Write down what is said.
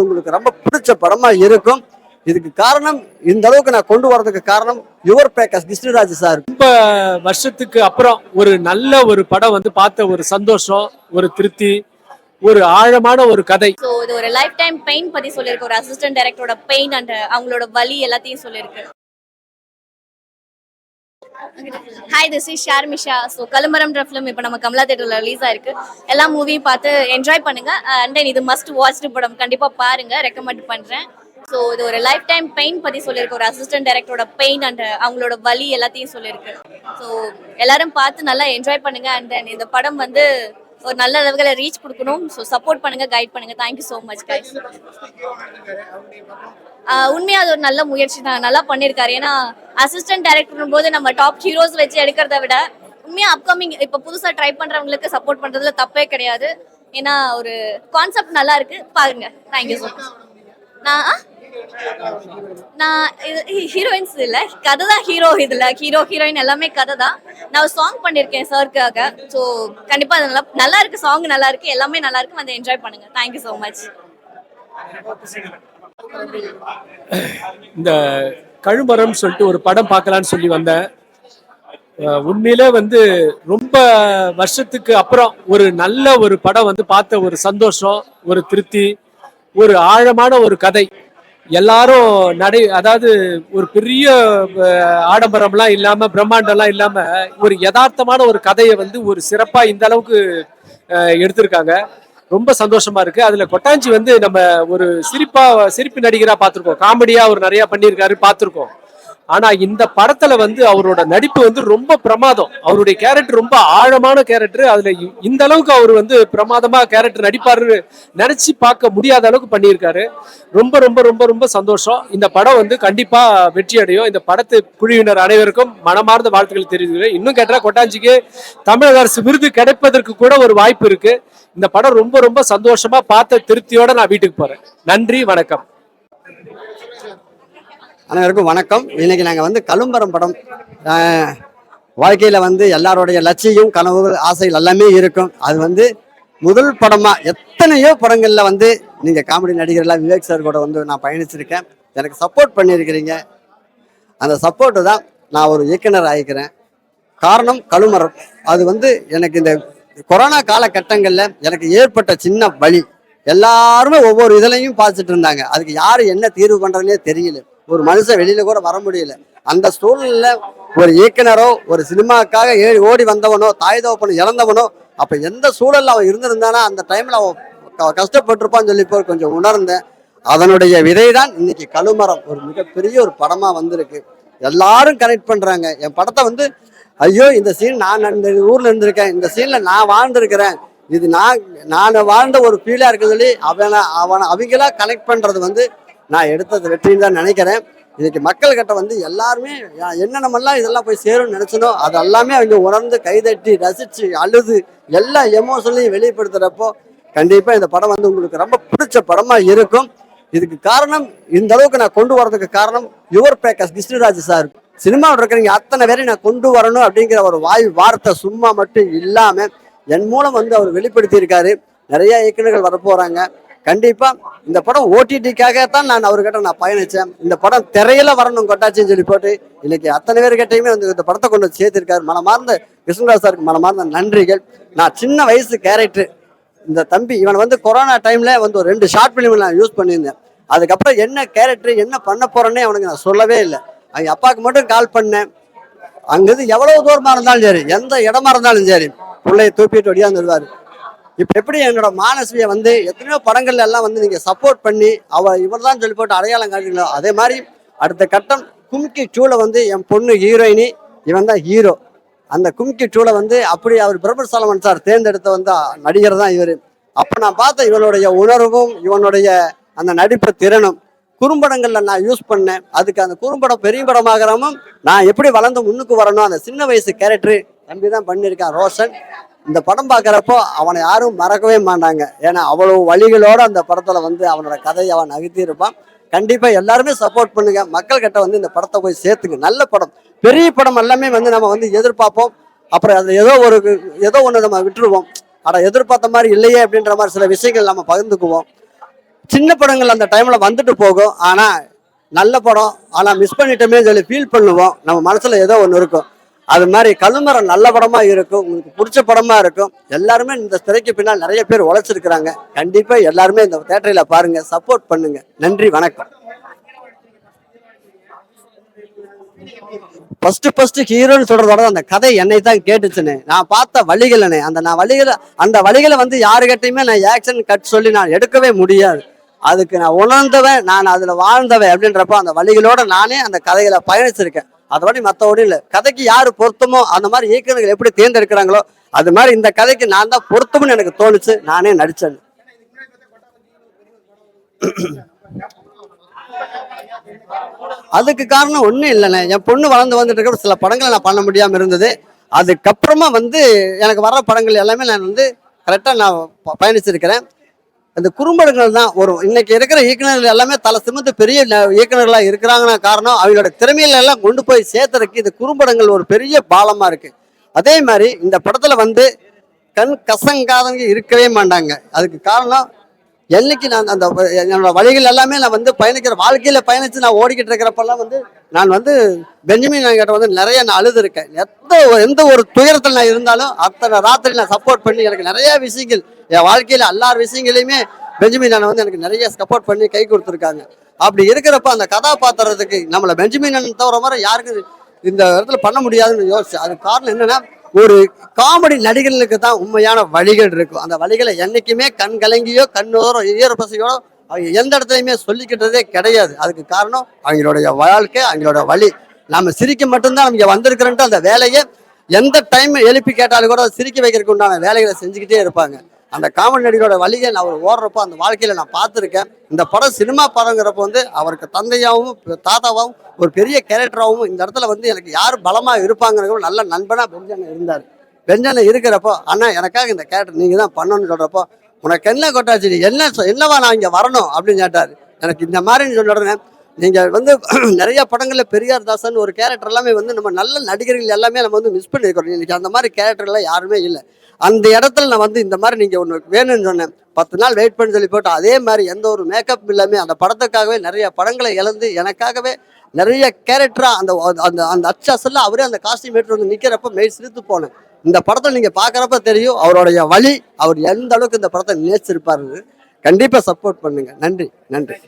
வந்து உங்களுக்கு ரொம்ப பிடிச்ச படமா இருக்கும். இதுக்கு காரணம் இந்த அளவுக்கு நான் கொண்டு வரதுக்கு காரணம் யுவர் பிரகாஷ் கிருஷ்ணராஜ் சார். ரொம்ப வருஷத்துக்கு அப்புறம் ஒரு நல்ல ஒரு படம் வந்து பார்த்த ஒரு சந்தோஷம் ஒரு திருப்தி ஒரு ஆழமான ஒரு கதை. ஸோ இது ஒரு லைஃப் டைம் பெயின் பத்தி சொல்லியிருக்கு. ஒரு அசிஸ்டன்ட் டைரக்டரோட பெயின் அண்ட் அவங்களோட வலி எல்லாத்தையும் சொல்லியிருக்கு. Hi this is Sharmisha so கலம்பரம் film இப்போ நம்ம கமலா தேட்டரில் ரிலீஸ் ஆயிருக்கு. எல்லா மூவியும் பார்த்து என்ஜாய் பண்ணுங்க. அண்ட் தென் இது மஸ்ட் வாட்ச்டு படம். கண்டிப்பாக பாருங்க. ரெக்கமெண்ட் பண்ணுறேன் ஸோ இது ஒரு லைஃப் டைம் பெயின் பற்றி சொல்லியிருக்கு. ஒரு அசிஸ்டன்ட் டைரக்டரோட பெயின் அண்ட் அவங்களோட வலி எல்லாத்தையும் சொல்லியிருக்கு. ஸோ எல்லாரும் பார்த்து நல்லா என்ஜாய் பண்ணுங்க. அண்ட் தென் இந்த படம் வந்து ஒரு நல்ல லெவலில் ரீச் கொடுக்கணும். ஸோ சப்போர்ட் பண்ணுங்க கைட் பண்ணுங்க. Thank you so much guys உண்மையா அது ஒரு நல்ல முயற்சி தான். நல்லா பண்ணியிருக்காரு ஏன்னா அசிஸ்டன்ட் டைரக்டர் போது நம்ம டாப் ஹீரோஸ் வச்சு எடுக்கிறத விட உண்மையா அப்கமிங் இப்போ புதுசா ட்ரை பண்றவங்களுக்கு சப்போர்ட் பண்றதுல தப்பே கிடையாது. ஏன்னா ஒரு கான்செப்ட் நல்லா இருக்கு. பாருங்க. தேங்க்யூ ஸோ மச் நான்? நான் இது ஹீரோயின்ஸ் இல்ல. கதை தான் ஹீரோ இதுல. ஹீரோ ஹீரோயின் எல்லாமே கதை தான் நான் ஒரு சாங் பண்ணியிருக்கேன் சார்க்காக ஸோ கண்டிப்பா அது நல்லா நல்லா இருக்கு சாங் நல்லா இருக்கு எல்லாமே நல்லா இருக்கு. வந்து என்ஜாய் பண்ணுங்க. தேங்க்யூ ஸோ மச் இந்த கழுமரம் சொல்லிட்டு ஒரு படம் பார்க்கலான்னு சொல்லி வந்தேன். உண்மையிலே வந்து ரொம்ப வருஷத்துக்கு அப்புறம் ஒரு நல்ல ஒரு படம் வந்து பார்த்த ஒரு சந்தோஷம் ஒரு திருப்தி ஒரு ஆழமான ஒரு கதை. எல்லாரும் நடை அதாவது ஒரு பெரிய ஆடம்பரம்லாம் இல்லாம பிரம்மாண்டம்லாம் இல்லாம ஒரு யதார்த்தமான ஒரு கதையை வந்து ஒரு சிறப்பா இந்த அளவுக்கு எடுத்திருக்காங்க. ரொம்ப சந்தோஷமா இருக்கு. அதுல கொட்டாஞ்சி வந்து நம்ம ஒரு சிரிப்பா சிரிப்பு நடிகரா பார்த்திருக்கோம். காமெடியா அவர் நிறைய பண்ணியிருக்காரு பார்த்திருக்கோம். ஆனா இந்த படத்துல வந்து அவரோட நடிப்பு வந்து ரொம்ப பிரமாதம். அவருடைய கேரக்டர் ரொம்ப ஆழமான கேரக்டர் அதுல இந்த அளவுக்கு அவர் வந்து பிரமாதமா கேரக்டர் நடிப்பாருன்னு நினைச்சு பார்க்க முடியாத அளவுக்கு பண்ணியிருக்காரு. ரொம்ப ரொம்ப ரொம்ப ரொம்ப சந்தோஷம். இந்த படம் வந்து கண்டிப்பா வெற்றி அடையும் இந்த படத்து குழுவினர் அனைவருக்கும் மனமார்ந்த வாழ்த்துக்கள் தெரிவிக்கிறேன் இன்னும் கேட்டா கொட்டாஞ்சிக்கு தமிழக அரசு விருது கிடைப்பதற்கு கூட ஒரு வாய்ப்பு இருக்கு. இந்த படம் ரொம்ப ரொம்ப சந்தோஷமா பார்த்த திருப்தியோட நான் வீட்டுக்கு போறேன். நன்றி வணக்கம். அனைவருக்கும் வணக்கம். இன்னைக்கு நாங்கள் வந்து கலும்பரம் படம் வாழ்க்கையில் வந்து எல்லாருடைய லட்சியம் கனவு ஆசைகள் எல்லாமே இருக்கும். அது வந்து முதல் படமாக எத்தனையோ படங்களில் வந்து நீங்கள் காமெடி நடிகர்லாம் விவேக் சார் கூட வந்து நான் பயணிச்சிருக்கேன். எனக்கு சப்போர்ட் பண்ணியிருக்கிறீங்க. அந்த சப்போர்ட்டு தான் நான் ஒரு இயக்குனர் ஆகிக்கிறேன். காரணம் கழுமரம் அது வந்து எனக்கு இந்த கொரோனா காலகட்டங்களில் எனக்கு ஏற்பட்ட சின்ன வழி எல்லாருமே ஒவ்வொரு இதுலையும் பார்த்துட்டு இருந்தாங்க. அதுக்கு யார் என்ன தீர்வு பண்ணுறதுனே தெரியல. ஒரு மனுஷன் வெளியில கூட வர முடியல. அந்த சூழ்நிலையில ஒரு இயக்குனரோ ஒரு சினிமாக்காக ஏறி ஓடி வந்தவனோ தாய் தகப்பனோ இறந்தவனோ அப்ப எந்த சூழல்ல அவன் இருந்திருந்தானா அந்த டைம்ல அவன் கஷ்டப்பட்டிருப்பான்னு சொல்லி போய் கொஞ்சம் உணர்ந்தேன். அதனுடைய விதை தான் இன்னைக்கு கழுமரம். ஒரு மிகப்பெரிய ஒரு படமா வந்திருக்கு. எல்லாரும் கனெக்ட் பண்றாங்க. என் படத்தை வந்து ஐயோ இந்த சீன் நான் இந்த ஊர்ல இருந்திருக்கேன். இந்த சீன்ல நான் வாழ்ந்திருக்கிறேன். இது நான் நான் வாழ்ந்த ஒரு ஃபீலா இருக்கிறதுலே சொல்லி அவனை அவனை அவங்களா கனெக்ட் பண்றது வந்து நான் எடுத்தது வெற்றின்னு தான் நினைக்கிறேன். இன்னைக்கு மக்கள் கிட்ட வந்து எல்லாருமே என்னென்னமெல்லாம் இதெல்லாம் போய் சேரும்னு நினைச்சனோ அது எல்லாமே அவங்க உணர்ந்து கைதட்டி ரசிச்சு அழுது எல்லா எமோஷனையும் வெளிப்படுத்துறப்போ கண்டிப்பா இந்த படம் வந்து உங்களுக்கு ரொம்ப பிடிச்ச படமா இருக்கும். இதுக்கு காரணம் இந்த அளவுக்கு நான் கொண்டு வரதுக்கு காரணம் யுவர் பிரகாஷ் கிருஷ்ணராஜ் சார். சினிமாவில் இருக்கிறவங்க அத்தனை பேரையும் நான் கொண்டு வரணும் அப்படிங்கிற ஒரு வாய் வார்த்தை சும்மா மட்டும் இல்லாம என் மூலம் வந்து அவர் வெளிப்படுத்தியிருக்காரு. நிறைய இயக்குநர்கள் வரப்போறாங்க. கண்டிப்பா. இந்த படம் ஓடிடிக்காக தான் நான் அவர்கிட்ட நான் பயணிச்சேன். இந்த படம் திரையில வரணும் கொட்டாச்சின்னு சொல்லி போட்டு இன்னைக்கு அத்தனை பேர்கிட்டயுமே வந்து இந்த படத்தை கொண்டு வந்து சேர்த்திருக்காரு. மனமார்ந்த கிருஷ்ணராஜ் சாருக்கு மனமார்ந்த நன்றிகள். நான் சின்ன வயசு கேரக்டர் இந்த தம்பி இவன் வந்து கொரோனா டைம்ல வந்து ஒரு ரெண்டு ஷார்ட் பிலிம் நான் யூஸ் பண்ணியிருந்தேன். அதுக்கப்புறம் என்ன கேரக்டர் என்ன பண்ண போறேன்னே அவனுக்கு நான் சொல்லவே இல்லை. அவங்க அப்பாவுக்கு மட்டும் கால் பண்ணேன். அங்கிருந்து எவ்வளவு தூரமா இருந்தாலும் சரி எந்த இடமா இருந்தாலும் சரி பிள்ளைய தூப்பிட்டு ஒடியாந்துருவாரு இப்போ எப்படி என்னோட மானஸ்வியை வந்து எத்தனையோ படங்கள்ல எல்லாம் வந்து நீங்க சப்போர்ட் பண்ணி அவ இவர் தான் சொல்லி போட்டு அடையாளம் காட்டுங்களோ அதே மாதிரி அடுத்த கட்டம் கும்கி டூல வந்து என் பொண்ணு ஹீரோயினி இவன் தான் ஹீரோ அந்த கும்கி டூல வந்து அப்படி அவர் பிரபர் சலமன் சார் தேர்ந்தெடுத்த வந்து நடிகர் தான் இவர். அப்போ நான் பார்த்த இவனுடைய உணர்வும் இவனுடைய அந்த நடிப்பு திறனும் குறும்படங்களில் நான் யூஸ் பண்ணேன். அதுக்கு அந்த குறும்படம் பெரிய படமாகறமும் நான் எப்படி வளர்ந்து முன்னுக்கு வரணும் அந்த சின்ன வயசு கேரக்டர் தம்பி தான் பண்ணியிருக்கான் ரோஷன். இந்த படம் பார்க்குறப்போ அவனை யாரும் மறக்கவே மாட்டாங்க. ஏன்னா அவ்வளவு வழிகளோடு அந்த படத்தில் வந்து அவனோட கதையை அவன் நகர்த்தியிருப்பான் கண்டிப்பாக எல்லாருமே சப்போர்ட் பண்ணுங்க. மக்கள் கிட்ட வந்து இந்த படத்தை போய் சேர்த்துங்க. நல்ல படம். பெரிய படம் எல்லாமே வந்து நம்ம வந்து எதிர்பார்ப்போம். அப்புறம் அது ஏதோ ஒரு ஏதோ ஒன்று நம்ம விட்டுருவோம். ஆனால் எதிர்பார்த்த மாதிரி இல்லையே அப்படின்ற மாதிரி சில விஷயங்கள் நம்ம பகிர்ந்துக்குவோம். சின்ன படங்கள் அந்த டைமில் வந்துட்டு போகும். ஆனால் நல்ல படம். ஆனால் மிஸ் பண்ணிட்டோமே சொல்லி ஃபீல் பண்ணுவோம். நம்ம மனசில் ஏதோ ஒன்று இருக்கும். அது மாதிரி கழுமரம் நல்ல படமா இருக்கும் உங்களுக்கு பிடிச்ச படமா இருக்கும். எல்லாருமே இந்த திரைக்கு பின்னால் நிறைய பேர் உழைச்சிருக்கிறாங்க. கண்டிப்பா எல்லாருமே இந்த தேட்டரில பாருங்க சப்போர்ட் பண்ணுங்க. நன்றி வணக்கம். ஃபர்ஸ்ட் ஃபர்ஸ்ட் ஹீரோன்னு சொல்றதோட அந்த கதை என்னை தான் கேட்டுச்சுன்னு. நான் பார்த்த வழிகளனே அந்த நான் வழிகளை அந்த வழிகளை வந்து யாருக்கிட்டையுமே நான் ஆக்ஷன் கட் சொல்லி நான் எடுக்கவே முடியாது. அதுக்கு நான் உணர்ந்தவன் நான் அதுல வாழ்ந்தவன் அப்படின்றப்ப அந்த வழிகளோட நானே அந்த கதைகளை பயணிச்சிருக்கேன். அதோட மற்றபடி இல்லை. கதைக்கு யார் பொருத்தமோ அந்த மாதிரி இயக்குநர்கள் எப்படி தேர்ந்தெடுக்கிறாங்களோ அது மாதிரி இந்த கதைக்கு நான் தான் பொருத்தம்னு எனக்கு தோணுச்சு. நானே நடித்தேன் அதுக்கு காரணம் ஒன்றும் இல்லைண்ணே. என் பொண்ணு வளர்ந்து வந்துட்டு இருக்க சில படங்களை நான் பண்ண முடியாமல் இருந்தது. அதுக்கப்புறமா வந்து எனக்கு வர படங்கள் எல்லாமே நான் வந்து கரெக்டாக நான் ப- பயணிச்சிருக்கிறேன். அந்த குறும்படங்கள் தான் ஒரு இன்னைக்கு இருக்கிற இயக்குனர்கள் எல்லாமே தலை சிமந்து பெரிய இயக்குநர்களாக இருக்கிறாங்கன்னா காரணம் அவங்களோட திறமையில எல்லாம் கொண்டு போய் சேர்த்துறதுக்கு இந்த குறும்படங்கள் ஒரு பெரிய பாலமாக இருக்கு. அதே மாதிரி இந்த படத்தில் வந்து கண் கசங்காதவங்க இருக்கவே மாட்டாங்க. அதுக்கு காரணம் என்னைக்கு நான் அந்த என்னோட வழிகள் எல்லாமே நான் வந்து பயணிக்கிற வாழ்க்கையில பயணித்து நான் ஓடிக்கிட்டு இருக்கிறப்பெல்லாம் வந்து நான் வந்து பெஞ்சமின் கிட்ட வந்து நிறைய நான் அழுதுருக்கேன். எந்த ஒரு- எந்த ஒரு துயரத்தில் நான் இருந்தாலும் அத்தனை ராத்திரி நான் சப்போர்ட் பண்ணி எனக்கு நிறைய விஷயங்கள் என் வாழ்க்கையில் எல்லார் விஷயங்களையுமே பெஞ்சமின் நான் வந்து எனக்கு நிறைய சப்போர்ட் பண்ணி கை கொடுத்துருக்காங்க. அப்படி இருக்கிறப்ப அந்த கதாபாத்திரத்துக்கு நம்மளை பெஞ்சமின் அண்ணன் தவிர மாதிரி யாருக்கு இந்த இடத்துல பண்ண முடியாதுன்னு யோசிச்சு. அதுக்கு காரணம் என்னன்னா ஒரு காமெடி நடிகர்களுக்கு தான் உண்மையான வழிகள் இருக்கும். அந்த வழிகளை என்னைக்குமே கண் கலங்கியோ கண்ணோரோ ஈரப்பசையோட அவங்க எந்த இடத்துலையுமே சொல்லிக்கிட்டதே கிடையாது. அதுக்கு காரணம் அவங்களுடைய வாழ்க்கை அவங்களோட வழி. நாம சிரிக்க மட்டும்தான் நம்ம இங்க வந்திருக்கிறோன்ட்டு அந்த வேலையை எந்த டைம் எழுப்பி கேட்டாலும் கூட சிரிக்க வைக்கிறதுக்கு உண்டான வேலைகளை செஞ்சுக்கிட்டே இருப்பாங்க. அந்த காமெடி நடிகரோட வழியை நான் அவர் ஓடுறப்போ அந்த வாழ்க்கையில் நான் பார்த்துருக்கேன். இந்த படம் சினிமா படங்கிறப்ப வந்து அவருக்கு தந்தையாகவும் தாத்தாவாகவும் ஒரு பெரிய கேரக்டராகவும் இந்த இடத்துல வந்து எனக்கு யார் பலமாக இருப்பாங்கிறது நல்ல நண்பனாக பெஞ்சனை இருந்தார். பெஞ்சனை இருக்கிறப்போ ஆனால் எனக்காக இந்த கேரக்டர் நீங்கள் தான் பண்ணணும்னு சொல்கிறப்போ உனக்கு என்ன கொட்டாச்சு என்ன சொ- என்னவா நான் இங்கே வரணும்? அப்படின்னு கேட்டார். எனக்கு இந்த மாதிரின்னு சொன்ன நீங்கள் வந்து நிறைய படங்களில் பெரியார் தாசன் ஒரு கேரக்டர் எல்லாமே வந்து நம்ம நல்ல நடிகர்கள் எல்லாமே நம்ம வந்து மிஸ் பண்ணியிருக்கிறோம் இன்னைக்கு அந்த மாதிரி கேரக்டர்லாம் யாருமே இல்லை. அந்த இடத்துல நான் வந்து இந்த மாதிரி நீங்கள் ஒன்று வேணும்னு சொன்னேன். பத்து நாள் வெயிட் பண்ணி சொல்லி போட்டு அதே மாதிரி எந்த ஒரு மேக்கப் இல்லாமல் அந்த படத்துக்காகவே நிறைய படங்களை இழந்து எனக்காகவே நிறைய கேரக்டராக அந்த அந்த அந்த அச்சாசல்ல அவரே அந்த காஸ்டியூம் எடுத்து வந்து நிற்கிறப்ப மெய் சிரித்து போனேன். இந்த படத்தை நீங்கள் பார்க்குறப்ப தெரியும் அவருடைய வழி அவர் எந்த அளவுக்கு இந்த படத்தை நினைச்சிருப்பாரு கண்டிப்பாக சப்போர்ட் பண்ணுங்கள் நன்றி நன்றி.